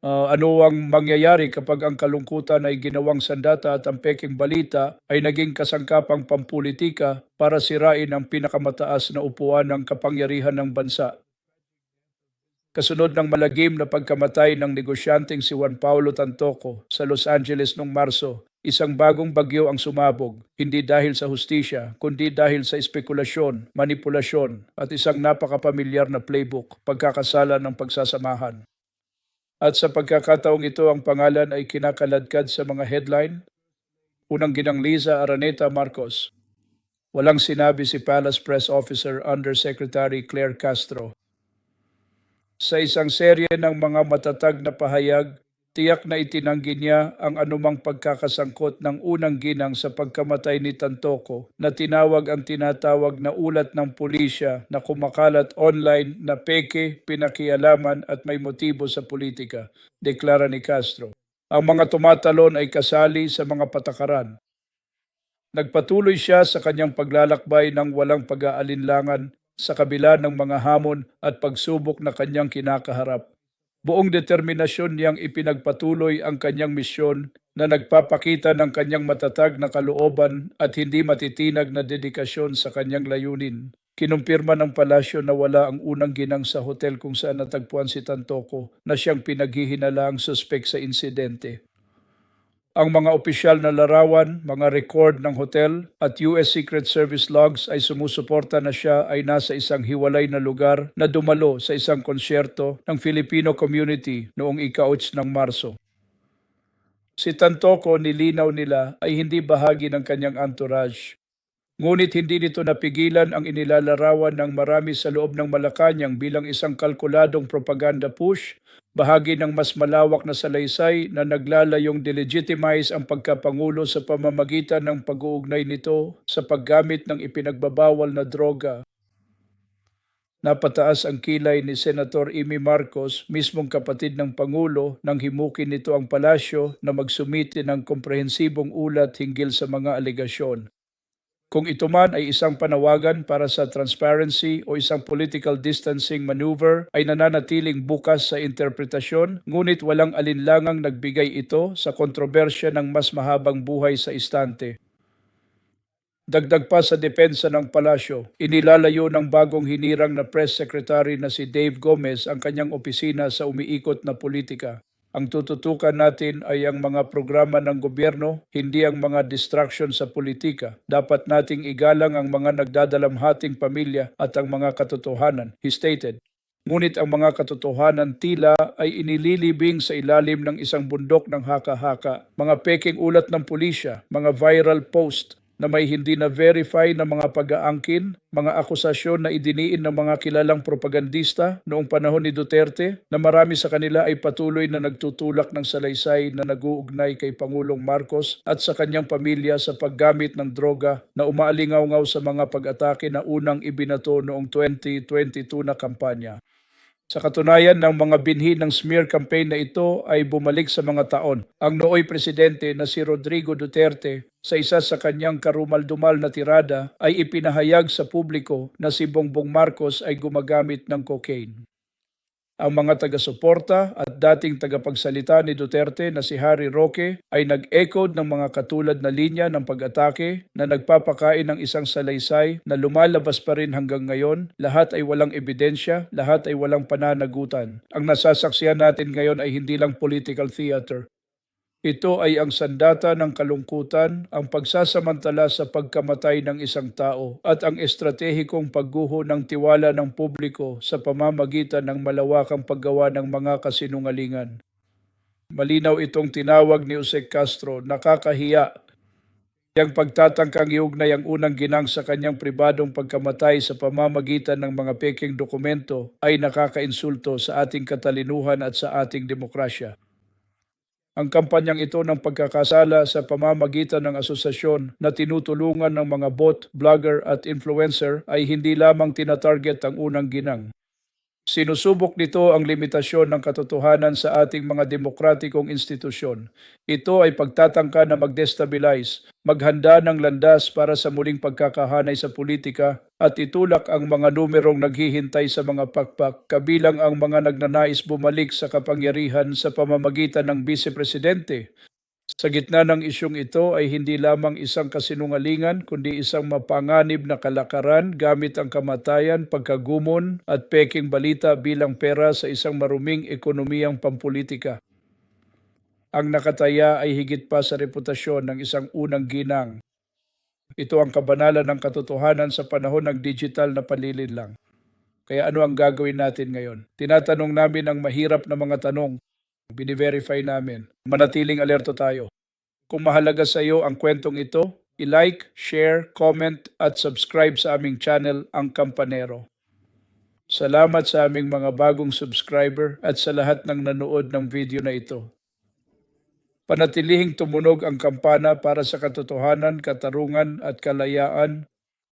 Ah, ano ang mangyayari kapag ang kalungkutan ay ginawang sandata at ang peking balita ay naging kasangkapang pampulitika para sirain ang pinakamataas na upuan ng kapangyarihan ng bansa? Kasunod ng malagim na pagkamatay ng negosyanteng si Juan Paulo Tantoco sa Los Angeles noong Marso, isang bagong bagyo ang sumabog, hindi dahil sa hustisya, kundi dahil sa espekulasyon, manipulasyon at isang napakapamilyar na playbook, pagkakasala ng pagsasamahan. At sa pagkakataong ito, ang pangalan ay kinakaladkad sa mga headline. Unang ginang Liza Araneta Marcos. Walang sinabi si Palace Press Officer Undersecretary Claire Castro. Sa isang serye ng mga matatag na pahayag, tiyak na itinanggi niya ang anumang pagkakasangkot ng unang ginang sa pagkamatay ni Tantoco na tinawag ang tinatawag na ulat ng pulisya na kumakalat online na peke, pinakialaman at may motibo sa politika, deklara ni Castro. Ang mga tumatalon ay kasali sa mga patakaran. Nagpatuloy siya sa kanyang paglalakbay ng walang pag-aalinlangan sa kabila ng mga hamon at pagsubok na kanyang kinakaharap. Buong determinasyon niyang ipinagpatuloy ang kanyang misyon na nagpapakita ng kanyang matatag na kalooban at hindi matitinag na dedikasyon sa kanyang layunin. Kinumpirma ng palasyo na wala ang unang ginang sa hotel kung saan natagpuan si Tantoco na siyang pinaghihinalaang suspek sa insidente. Ang mga opisyal na larawan, mga record ng hotel at US Secret Service logs ay sumusuporta na siya ay nasa isang hiwalay na lugar na dumalo sa isang konsyerto ng Filipino community noong ika-8 ng Marso. Si Tantoco nilinaw nila ay hindi bahagi ng kanyang entourage. Ngunit hindi nito napigilan ang inilalarawan ng marami sa loob ng Malacanang bilang isang kalkuladong propaganda push, bahagi ng mas malawak na salaysay na naglalayong delegitimize ang pagkapangulo sa pamamagitan ng pag-uugnay nito sa paggamit ng ipinagbabawal na droga. Napataas ang kilay ni Senator Amy Marcos, mismong kapatid ng Pangulo, nang himukin nito ang palasyo na magsumiti ng komprehensibong ulat hinggil sa mga alegasyon. Kung ito man ay isang panawagan para sa transparency o isang political distancing maneuver ay nananatiling bukas sa interpretasyon ngunit walang alinlangang nagbigay ito sa kontrobersya ng mas mahabang buhay sa istante. Dagdag pa sa depensa ng palasyo, inilalayo ng bagong hinirang na press secretary na si Dave Gomez ang kanyang opisina sa umiikot na politika. Ang tututukan natin ay ang mga programa ng gobyerno, hindi ang mga distraction sa politika. Dapat nating igalang ang mga nagdadalamhating pamilya at ang mga katotohanan, he stated. Ngunit ang mga katotohanan tila ay inililibing sa ilalim ng isang bundok ng haka-haka, mga peking ulat ng pulisya, mga viral post na may hindi na verify na mga pag-aangkin, mga akusasyon na idiniin ng mga kilalang propagandista noong panahon ni Duterte na marami sa kanila ay patuloy na nagtutulak ng salaysay na nag-uugnay kay Pangulong Marcos at sa kanyang pamilya sa paggamit ng droga na umaalingaw-ngaw sa mga pag-atake na unang ibinato noong 2022 na kampanya. Sa katunayan ng mga binhi ng smear campaign na ito ay bumalik sa mga taon. Ang nooy presidente na si Rodrigo Duterte sa isa sa kanyang karumaldumal na tirada ay ipinahayag sa publiko na si Bongbong Marcos ay gumagamit ng cocaine. Ang mga taga-suporta at dating tagapagsalita ni Duterte na si Harry Roque ay nag-echo ng mga katulad na linya ng pag-atake na nagpapakain ng isang salaysay na lumalabas pa rin hanggang ngayon. Lahat ay walang ebidensya, lahat ay walang pananagutan. Ang nasasaksiyan natin ngayon ay hindi lang political theater. Ito ay ang sandata ng kalungkutan, ang pagsasamantala sa pagkamatay ng isang tao at ang estratehikong pagguho ng tiwala ng publiko sa pamamagitan ng malawakang paggawa ng mga kasinungalingan. Malinaw itong tinawag ni Jose Castro, nakakahiya. Yang pagtatangkang iugnay ang unang ginang sa kanyang pribadong pagkamatay sa pamamagitan ng mga peking dokumento ay nakakainsulto sa ating katalinuhan at sa ating demokrasya. Ang kampanyang ito ng pagkakasala sa pamamagitan ng asosasyon na tinutulungan ng mga bot, vlogger at influencer ay hindi lamang tinatarget ang unang ginang. Sinusubok nito ang limitasyon ng katotohanan sa ating mga demokratikong institusyon. Ito ay pagtatangka na mag-destabilize, maghanda ng landas para sa muling pagkakahanay sa politika at itulak ang mga numerong naghihintay sa mga pakpak kabilang ang mga nagnanais bumalik sa kapangyarihan sa pamamagitan ng vice-presidente. Sa gitna ng isyong ito ay hindi lamang isang kasinungalingan kundi isang mapanganib na kalakaran gamit ang kamatayan, pagkagumon at peking balita bilang pera sa isang maruming ekonomiyang pampolitika. Ang nakataya ay higit pa sa reputasyon ng isang unang ginang. Ito ang kabanalan ng katotohanan sa panahon ng digital na panlilinlang. Kaya ano ang gagawin natin ngayon? Tinatanong namin ang mahirap na mga tanong Bini-verify namin. Manatiling alerto tayo. Kung mahalaga sa iyo ang kwentong ito, i-like, share, comment at subscribe sa aming channel, Ang Kampanero. Salamat sa aming mga bagong subscriber at sa lahat ng nanood ng video na ito. Panatilihing tumunog ang kampana para sa katotohanan, katarungan at kalayaan